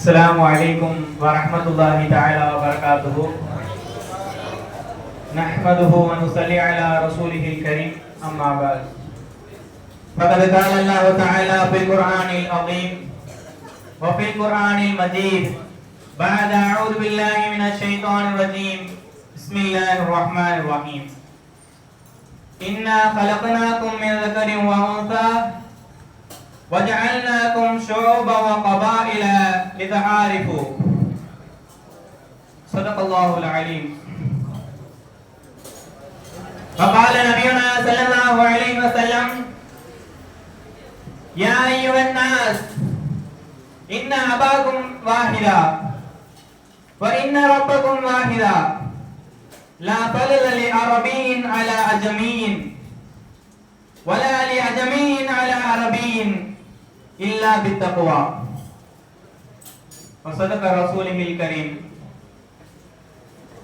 السلام عليكم ورحمة الله تعالى وبركاته. نحمده ونصلي على رسوله الكريم. أما بعد. فقد قال الله تعالى في القرآن العظيم وفي القرآن المجيد. بعد أعوذ بالله من الشيطان الرجيم. بسم الله الرحمن الرحيم. إنا خلقناكم من ذكر وأنثى وجعلناكم شعوبا وقبائل لتعارفوا صدق الله العليم. وقال نبينا صلى الله عليه وسلم يا أيها الناس إن أباكم واحدا وإن ربكم واحدا لا فضل لعربي على عجمي ولا لعجمي على عربي إلا بالتقوى. வசதக ரசூலிமில் கரீம்.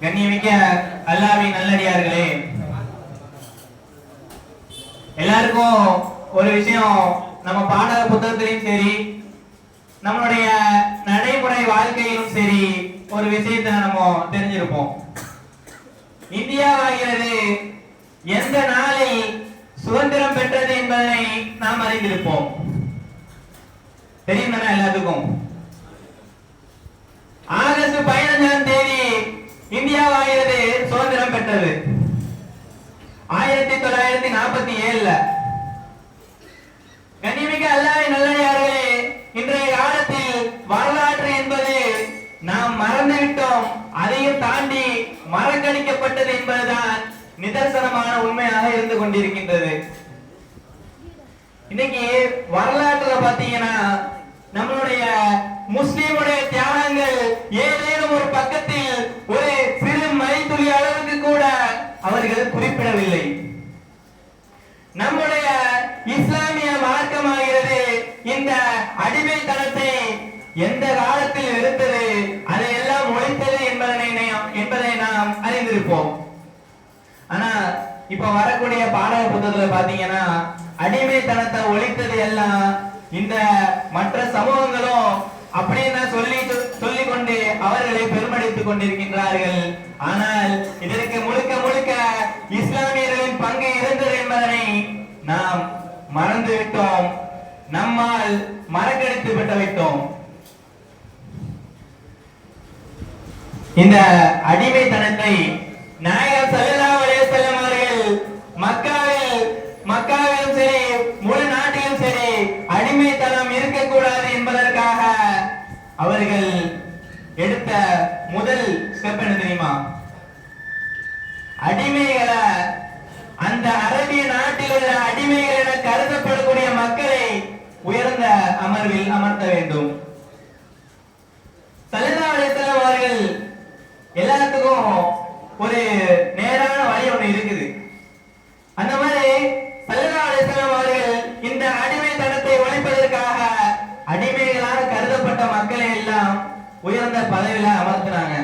கண்ணியமிக்க அல்லாவி நல்லடியார்களே எல்லாருக்கும் ஒரு விஷயம் நம்ம பாடக புத்தகத்திலையும் சரி நம்மளுடைய நடைமுறை வாழ்க்கையிலும் சரி ஒரு விஷயத்தை நம்ம தெரிஞ்சிருப்போம். இந்தியாவாகிறது எந்த நாளில் சுதந்திரம் பெற்றது என்பதனை நாம் அறிந்திருப்போம். தெரியும் தானே எல்லாத்துக்கும்? ஆகஸ்ட் பதினஞ்சாம் தேதி இந்தியாவாகிறது சுதந்திரம் பெற்றது. ஆயிரத்தி தொள்ளாயிரத்தி நாற்பத்தி ஏழுல. கண்ணிமிக்க அல்லாவை நல்லடியார்களே இன்றைய காலத்தில் வரலாற்று என்பது நாம் மறந்துவிட்டோம். அதையும் தாண்டி மறக்கடிக்கப்பட்டது என்பதுதான் நிதர்சனமான உண்மையாக இருந்து கொண்டிருக்கின்றது. இன்னைக்கு வரலாற்றுல பாத்தீங்கன்னா நம்மளுடைய முஸ்லிமுடைய தியாகங்கள் ஏதேனும் ஒரு பக்கத்தில் ஒரு சிறு மலைத்துளி அளவுக்கு கூட அவர்கள் குறிப்பிடவில்லை. நம்முடைய இஸ்லாமிய மார்க்கமாகிறது இந்த அடிமைத்தனத்தை எந்த காலத்தில் இருந்தது அதையெல்லாம் ஒழித்தது என்பதனை என்பதை நாம் அறிந்திருப்போம். ஆனா இப்ப வரக்கூடிய பாடக புத்தகத்துல பாத்தீங்கன்னா அடிமைத்தனத்தை ஒழித்தது எல்லாம் இந்த மற்ற சமூகங்களும் அப்படின்னு சொல்லி சொல்லிக் கொண்டு அவர்களை பெருமடித்துக் கொண்டிருக்கின்றார்கள். ஆனால் இதற்கு முழுக்க முழுக்க இஸ்லாமியர்களின் பங்கு இருந்தது என்பதனை நாம் மறந்து விட்டோம். நம்மால் மறக்கடித்து விட்டு விட்டோம். இந்த அடிமைத்தனத்தை நாயகர் ஸல்லல்லாஹு அலைஹி அவர்கள் மக்காவில் மக்காவிலும் சரி முழு நாட்டிலும் சரி அடிமைத்தனம் இருக்கக்கூடாது என்பதற்காக அவர்கள் எடுத்த முதல் ஸ்டெப் என்ன தெரியுமா அடிமைகளை அந்த அரபிய நாட்டில் உள்ள அடிமைகள் என கருதப்படக்கூடிய மக்களை உயர்ந்த அமர்வில் அமர்த்த வேண்டும். சல்லல்லாஹு அவர்கள் எல்லாத்துக்கும் ஒரு நேரான வழி ஒண்ணு இருக்குது. அந்த மாதிரி சல்லல்லாஹு அலைஹி அவர்கள் இந்த அடிமைத்தனத்தை ஒழிப்பதற்காக அடிமைகளாக கருதப்பட்ட மக்களை எல்லாம் உயர்ந்த பதவியில அமர்த்தினாங்க.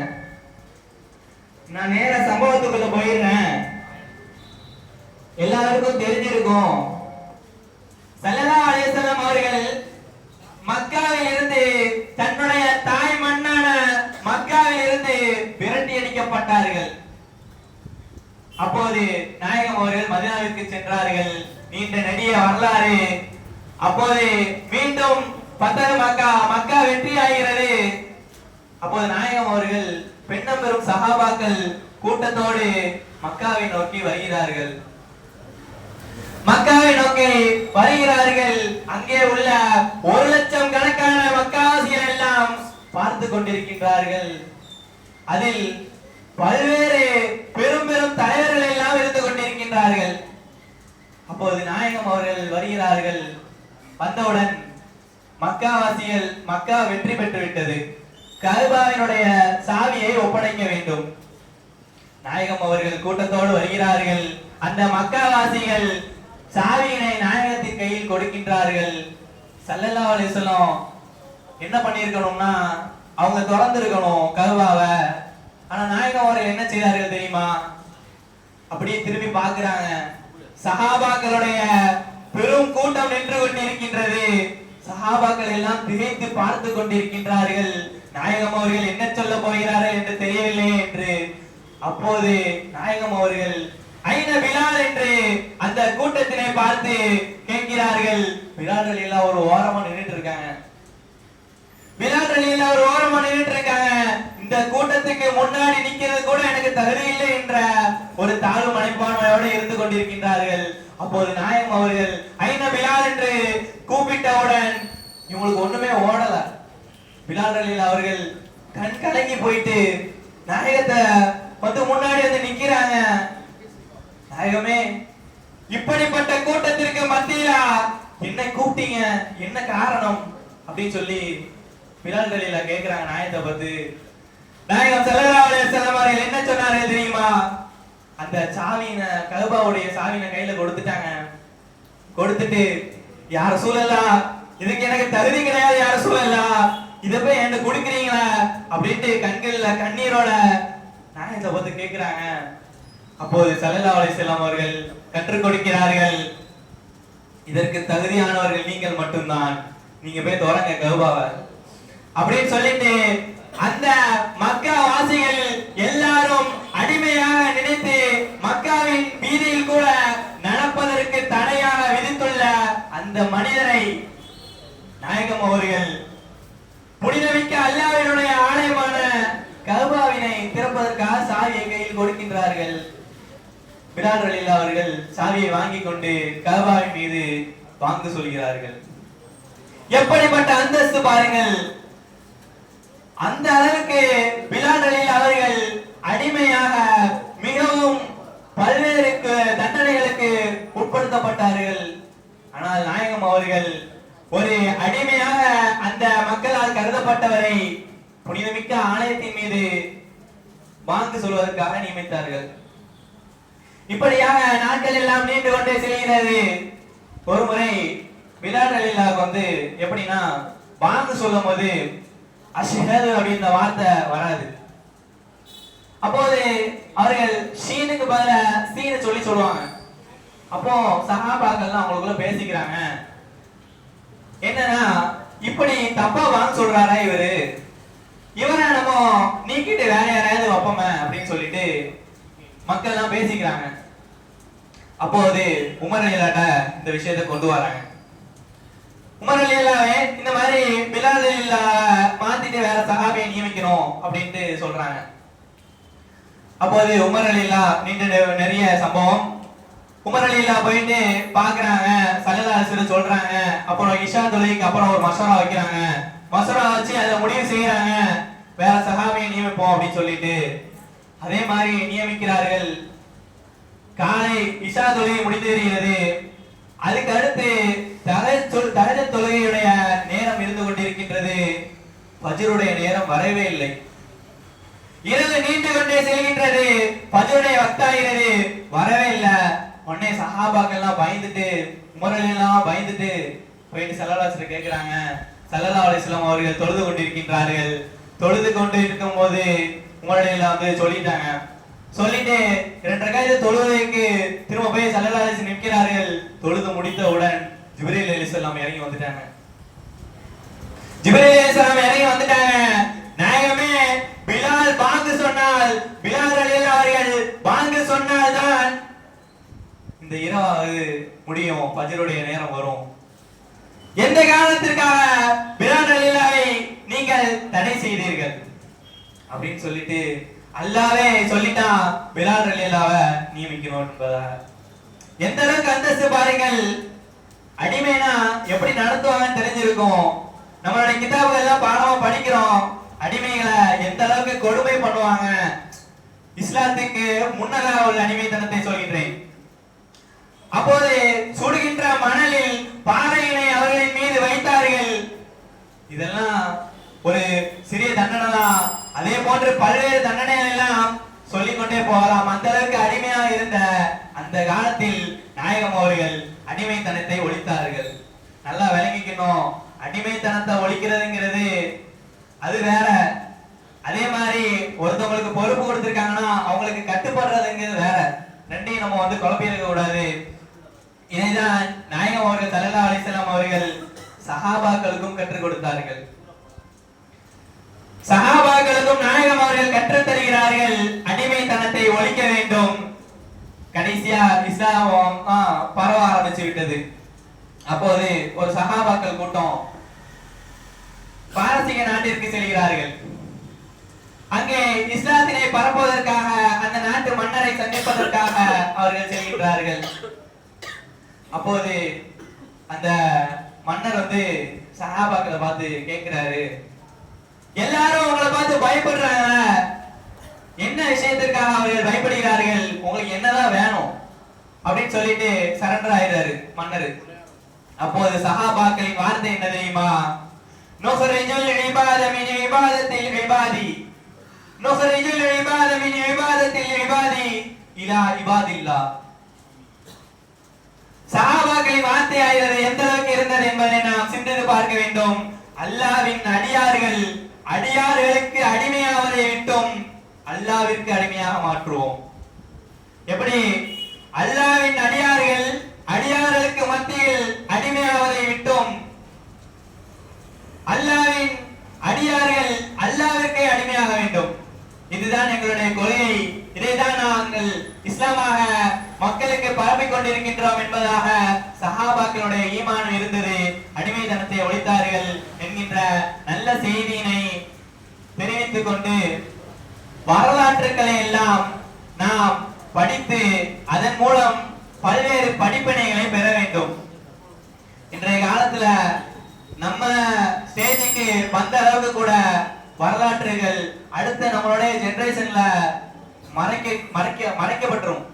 நான் நேர சம்பவத்துக்குள்ள போயிருந்தேன். எல்லாருக்கும் தெரிஞ்சிருக்கும். சல்லல்லாஹு அலைஹி அவர்கள் மக்காவில் இருந்து தன்னுடைய தாய் மண்ணான மக்காவில் இருந்து விரட்டி அடிக்கப்பட்டார்கள். அப்போது நாயகம் அவர்கள் மதினாவிற்கு சென்றார்கள். நீண்ட நெடிய வரலாறு. அப்போது மீண்டும் பத்தர மக்கா மக்கா வெற்றி ஆகிறது அப்போது நாயகம் அவர்கள் பெண்ணம் பெறும் சகாபாக்கள் கூட்டத்தோடு மக்காவை நோக்கி வருகிறார்கள். மக்காவை நோக்கி வருகிறார்கள். அங்கே உள்ள ஒரு லட்சம் கணக்கான மக்காவாசிகள் எல்லாம் பார்த்து கொண்டிருக்கின்றார்கள். அதில் பல்வேறு பெரும் பெரும் தலைவர்கள் எல்லாம் இருந்து கொண்டிருக்கின்றார்கள். அப்போது நாயகம் அவர்கள் வருகிறார்கள். வந்தவுடன் மக்காவாசிகள் மக்கா வெற்றி பெற்று விட்டது. கல்பாவினுடைய சாவியை ஒப்படைக்க வேண்டும். நாயகம் அவர்கள் கூட்டத்தோடு வருகிறார்கள். அந்த மக்காவாசிகள் சாவியினை நாயகத்தின் கையில் கொடுக்கின்றார்கள். சல்லல்லா அலைஹி என்ன பண்ணியிருக்கணும்னா அவங்க திறந்திருக்கணும் கருவாவை. ஆனா நாயகம் அவர்கள் என்ன செய்தார்கள் தெரியுமா? அப்படியே திரும்பி பாக்குறாங்க சஹாபாக்களுடைய பெரும் கூட்டம் நின்று கொண்டிருக்கின்றது. சஹாபாக்கள் எல்லாம் திகைத்து பார்த்து கொண்டிருக்கின்றார்கள். நாயகம் அவர்கள் என்ன சொல்ல போகிறார்கள் என்று தெரியவில்லை என்று அப்போது நாயகம் அவர்கள் ஐன பிலால் என்று அந்த கூட்டத்தினை பார்த்து கேட்கிறார்கள். பிலால்கள் எல்லாம் ஒரு ஓரமா நின்றுட்டு இருக்காங்க. பிலால் ரலியில ஒரு ஓரமா நின்றுட்டு இருக்காங்க. இந்த கூட்டத்துக்கு முன்னாடி நிக்கிறது கூட எனக்கு தகுதி இல்லை என்ற ஒரு தாழ்வு மனைப்பான்மையோடு இருந்து கொண்டிருக்கின்றார்கள். அப்போது நாயகம் அவர்கள் ஐன பிலால் என்று கூப்பிட்டவுடன் இவங்களுக்கு ஒண்ணுமே ஓடல. பிலாடலில் அவர்கள் கண் கலங்கி போயிட்டு நாயகத்தை வந்து முன்னாடி வந்து நிக்கிறாங்க. நாயகமே இப்படிப்பட்ட கூட்டத்திற்கு மத்தியில? என்ன கூப்பிட்டீங்க என்ன காரணம்? அப்படின்னு சொல்லி பிலால் ரலியில கேக்குறாங்க நாயகத்தை பார்த்து. நாயகம் ஸல்லல்லாஹு அலைஹி என்ன சொன்னாரு தெரியுமா? அந்த சாவின கருபாவுடைய சாவின கையில கொடுத்துட்டாங்க. கொடுத்துட்டு யார சூழலா? இதுக்கு எனக்கு தகுதி கிடையாது யார சூழலா? இத போய் என்ன குடுக்குறீங்களா? அப்படின்ட்டு கண்கள்ல கண்ணீரோட நாயகத்தை பார்த்து கேட்கிறாங்க அப்போது சலல்லா அலைஹி வஸல்லம் அவர்கள் கற்றுக் கொடுக்கிறார்கள். இதற்கு தகுதியானவர்கள் நீங்கள் மட்டும்தான். நீங்க போய் தொடங்க கௌபாவை. அப்படின்னு சொல்லிட்டு அந்த மக்கா வாசிகள் எல்லாரும் அடிமையாக நினைத்து மக்காவின் வீதியில் கூட நடப்பதற்கு தடையாக விதித்துள்ள அந்த மனிதரை நாயகம் அவர்கள் புனிதமிக்க அல்லாவினுடைய ஆலயமான கௌபாவினை திறப்பதற்காக சாவியை கையில் கொடுக்கின்றார்கள். பிலால் ரலில் அவர்கள் சாவியை வாங்கி கொண்டு கபாவின் மீது வாங்க சொல்கிறார்கள். எப்படிப்பட்ட அந்தஸ்து பாருங்கள். அந்த அளவுக்கு பிலால் ரலில் அவர்கள் அடிமையாக மிகவும் பல்வேறு தண்டனைகளுக்கு உட்படுத்தப்பட்டார்கள். ஆனால் நாயகம் அவர்கள் ஒரு அடிமையாக அந்த மக்களால் கருதப்பட்டவரை புனிதமிக்க ஆலயத்தின் மீது வாங்கு சொல்வதற்காக நியமித்தார்கள். இப்படியாக நாட்கள் எல்லாம் நீண்டு கொண்டே செல்கிறது. ஒரு முறை பிலால் வந்து எப்படின்னா வாங்கு சொல்லும் போது அஷ்ஹது அப்படின்ற வார்த்தை வராது. அப்போது அவர்கள் ஷீனுக்கு பதிலா சீனை சொல்லி சொல்லுவாங்க. அப்போ சஹாபாக்கள்லாம் அவங்களுக்குள்ள பேசிக்கிறாங்க. என்னன்னா இப்படி தப்பா வாங்க சொல்றாரா இவரு? இவரை நம்ம நீக்கிட்டு வேற யாரையாவது வைப்போமே அப்படின்னு சொல்லிட்டு மக்கள் எல்லாம் பேசிக்கிறாங்க அப்போது உமர் அலிலாட்ட இந்த விஷயத்தை கொண்டு வராங்க. உமர் அலிலாவே இந்த மாதிரி பிலால் அலிலா மாத்திட்டு வேற சகாபியை நியமிக்கணும் அப்படின்ட்டு சொல்றாங்க. அப்போது உமர் அலிலா நீண்ட நிறைய சம்பவம். உமர் போயிட்டு பாக்குறாங்க சல்லதாசர் சொல்றாங்க அப்புறம் இஷா தொலைக்கு அப்புறம் ஒரு மசோரா வைக்கிறாங்க. மசோரா வச்சு அதை முடிவு செய்யறாங்க. வேற சகாமியை நியமிப்போம் அப்படின்னு சொல்லிட்டு. அதே மாதிரி நியமிக்கிறார்கள். காலை இஷா தொழுகை முடிந்து அதுக்கு அடுத்து தலை தொழு- தொழுகையுடைய நேரம் இருந்து கொண்டிருக்கின்றது. பஜருடைய நேரம் வரவே இல்லை. இரவு நீண்டு கொண்டே செல்கின்றது. பஜருடைய வக்தாகிறது வரவே இல்லை. உடனே சஹாபாக்கெல்லாம் பயந்துட்டு உமரெல்லாம் பயந்துட்டு போயிட்டு செல்லலாசர் கேக்குறாங்க. சல்லல்லாஹு அலிஸ்லாம் அவர்கள் தொழுது கொண்டிருக்கின்றார்கள். தொழுது கொண்டு இருக்கும்போது உமரெல்லாம் வந்து சொல்லிட்டாங்க. சொல்லிட்டு இரண்டரை ரகாயத்தை தொழுவதற்கு திரும்ப போய் சல்லல்லாஹு அலைஹி நிற்கிறார்கள். தொழுது முடித்தவுடன் ஜிப்ரீல் அலிஸ்லாம் இறங்கி வந்துட்டாங்க. ஜிப்ரீல் அலிஸ்லாம் இறங்கி வந்துட்டாங்க. நாயகமே பிலால் பாங்கு சொன்னால் பிலால் ரலியல்லாஹு அவர்கள் பாங்கு சொன்னால்தான் இந்த இரவாவது முடியும் பஜருடைய நேரம் வரும். எந்த காரணத்திற்காக பிலால் ரலியல்லாவை நீங்கள் தடை செய்தீர்கள்? அப்படின்னு சொல்லிட்டு அல்லாவே சொல்லிட்டான் பிலால் அலிலாவ நியமிக்கணும் என்பதாக. எந்த அளவுக்கு அந்தஸ்து பாருங்கள் அடிமைனா எப்படி நடத்துவாங்கன்னு தெரிஞ்சிருக்கும். நம்மளுடைய கிதாபுகள் எல்லாம் பாடமா படிக்கிறோம். அடிமைகளை எந்த அளவுக்கு கொடுமை பண்ணுவாங்க? இஸ்லாத்துக்கு முன்னதாக உள்ள அடிமைத்தனத்தை சொல்கின்றேன். அப்போது சுடுகின்ற மணலில் பாறையினை அவர்களின் மீது வைத்தார்கள். இதெல்லாம் ஒரு சிறிய தண்டனை தான் அதே போன்று பல்வேறு தண்டனைகள் எல்லாம் சொல்லிக்கொண்டே போகலாம். அந்த அளவுக்கு அடிமையா இருந்த அந்த காலத்தில் நாயகம் அவர்கள் அடிமைத்தனத்தை ஒழித்தார்கள். நல்லா விளங்கிக்கணும். அடிமைத்தனத்தை ஒழிக்கிறதுங்கிறது அது வேற. அதே மாதிரி ஒருத்தவங்களுக்கு பொறுப்பு கொடுத்துருக்காங்கன்னா அவங்களுக்கு கட்டுப்படுறதுங்கிறது வேற. ரெண்டையும் நம்ம வந்து குழப்பியிருக்க கூடாது. இதைதான் நாயகம் அவர்கள் சல்லல்லா அலிசலாம் அவர்கள் சஹாபாக்களுக்கும் கற்றுக் கொடுத்தார்கள். சஹாபாக்களுக்கும் நாயகம் அவர்கள் கற்றுத் தருகிறார்கள். அடிமைத்தனத்தை ஒழிக்க வேண்டும். கடைசியா இஸ்லாம் பரவ ஆரம்பிச்சு விட்டது அப்போது ஒரு சகாபாக்கள் கூட்டம் பாரசீக நாட்டிற்கு செல்கிறார்கள். அங்கே இஸ்லாத்தினை பரப்புவதற்காக அந்த நாட்டு மன்னரை சந்திப்பதற்காக அவர்கள் செல்கின்றார்கள். அப்போது அந்த மன்னர் வந்து சஹாபாக்களை பார்த்து கேட்கிறாரு. எல்லாரும் உங்களை பார்த்து பயப்படுறாங்க. என்ன விஷயத்திற்காக அவர்கள் பயப்படுகிறார்கள்? உங்களுக்கு என்னதான் வேணும்? அப்படின்னு சொல்லிட்டு சரண்டர் ஆயிடுறாரு மன்னர். அப்போது சஹாபாக்களின் வார்த்தை என்ன தெரியுமா? நுஹ்ரிஜுல் இபாத மின் இபாதத்தில் இபாதி. நுஹ்ரிஜுல் இபாத மின் இபாதத்தில் இபாதி. இலா இபாதில்லா. சஹாபாக்களின் வார்த்தை எந்த அளவுக்கு இருந்தது என்பதை நாம் சிந்தித்து பார்க்க வேண்டும். அல்லாவின் அடியார்கள் அடியார்களுக்கு அடிமையாவதை விட்டும் அல்லாவிற்கு அடிமையாக மாற்றுவோம். எப்படி? அல்லாவின் அடியார்கள் அடியார்களுக்கு மத்தியில் அடிமை விட்டும் அல்லாவின் அடியார்கள் அல்லாவிற்கே அடிமையாக வேண்டும் இதுதான் எங்களுடைய கொள்கை இதைதான் நாங்கள் இஸ்லாமாக மக்களுக்கு இருக்கின்றோம் என்பதாக சஹாபாக்களுடைய ஈமானம் இருந்தது. அடிமைத்தனத்தை ஒழித்தார்கள் என்கின்ற நல்ல செய்தியினை தெரிவித்துக் கொண்டு வரலாற்றுக்களை எல்லாம் நாம் படித்து அதன் மூலம் பல்வேறு படிப்பினைகளை பெற வேண்டும். இன்றைய காலத்துல நம்ம ஸ்டேஜுக்கு வந்த அளவுக்கு கூட வரலாற்றுகள் அடுத்த நம்மளுடைய ஜெனரேஷன்ல மறைக்க மறைக்க மறைக்கப்பட்டுரும்.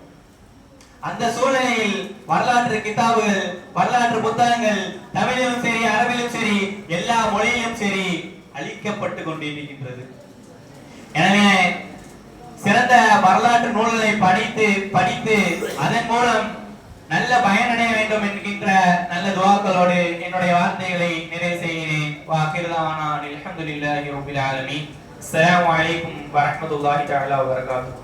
அந்த சூழ்நிலையில் வரலாற்று கிதாபுகள் வரலாற்று புத்தகங்கள் தமிழிலும் சரி அரபிலும் சரி எல்லா மொழியிலும் சரி அழிக்கப்பட்டு கொண்டிருக்கின்றது. எனவே சிறந்த வரலாற்று நூல்களை படித்து படித்து அதன் மூலம் நல்ல பயனடைய வேண்டும் என்கின்ற நல்ல துவாக்களோடு என்னுடைய வார்த்தைகளை நிறைவு செய்கிறேன். வாக்கிரதாவானா அல்ஹம்துலில்லாஹி ரப்பில் ஆலமீன். அஸ்ஸலாமு அலைக்கும் வரஹ்மத்துல்லாஹி தஆலா வபரகாத்துஹு.